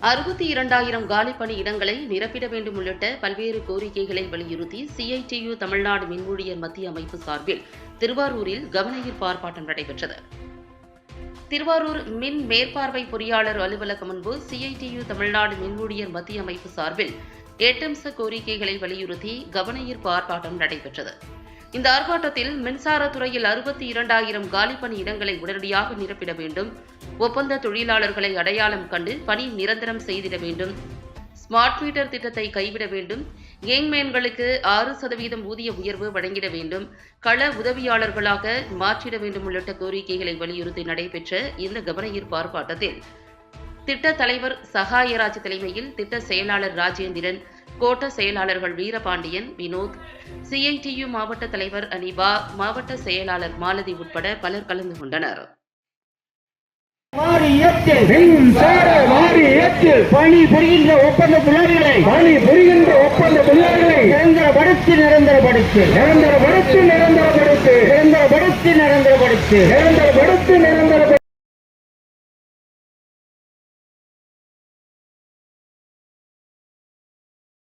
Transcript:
அறுபத்தி இரண்டாயிரம் காலி பணி இடங்களை நிரப்பிட வேண்டும் உள்ளிட்ட பல்வேறு கோரிக்கைகளை வலியுறுத்தி சிஐடியு தமிழ்நாடு மின்ஊழியர் மத்திய அமைப்பு சார்பில் திருவாரூரில் கவனஈர்ப்பு ஆர்ப்பாட்டம் நடைபெற்றது. திருவாரூர் மின் மேற்பார்வை பொறியாளர் அலுவலகம் முன்பு சிஐடியு தமிழ்நாடு மின்ஊழியர் மத்திய அமைப்பு சார்பில் எட்டம்ச கோரிக்கைகளை வலியுறுத்தி கவனஈர்ப்பு ஆர்ப்பாட்டம் நடைபெற்றது. இந்த ஆர்ப்பாட்டத்தில் மின்சாரத்துறையில் அறுபத்தி இரண்டாயிரம் காலிப்பணி இடங்களை உடனடியாக நிரப்பிட வேண்டும் ஒப்பந்த தொழிலாளர்களை அடையாளம் கண்டு பணி நிரந்தரம் செய்திட வேண்டும். ஸ்மார்ட் மீட்டர் திட்டத்தை கைவிட வேண்டும். கேங்மேன்களுக்கு ஆறு சதவீதம் ஊதிய உயர்வு வழங்கிட வேண்டும். கள உதவியாளர்களாக மாற்றிட வேண்டும் உள்ளிட்ட கோரிக்கைகளை வலியுறுத்தி நடைபெற்ற இந்த கவனஈர்ப்பு ஆர்ப்பாட்டத்தில் திட்ட தலைவர் சகாயராஜ் தலைமையில் திட்ட செயலாளர் ராஜேந்திரன் கோட்ட செயலாளர்கள் வீரபாண்டியன் வினோத் சிஐடியு மாவட்ட தலைவர் அனிபா மாவட்ட செயலாளர் மாலதி உட்பட பலர் கலந்து கொண்டனர். வாரியத்தில் மின்சார வாரியத்தில் பணி புரிகின்ற ஒப்பந்த தொழிலாளர்களை பணி புரிகின்ற ஒப்பந்த தொழிலாளர்களை நிரந்தர படுத்தி நிரந்தர படுத்து நிரந்தர படுத்தி நிரந்தர படுத்து நிரந்தர படுத்தி நிரந்தர படுத்து நிரந்தர படுத்தி நிரந்தர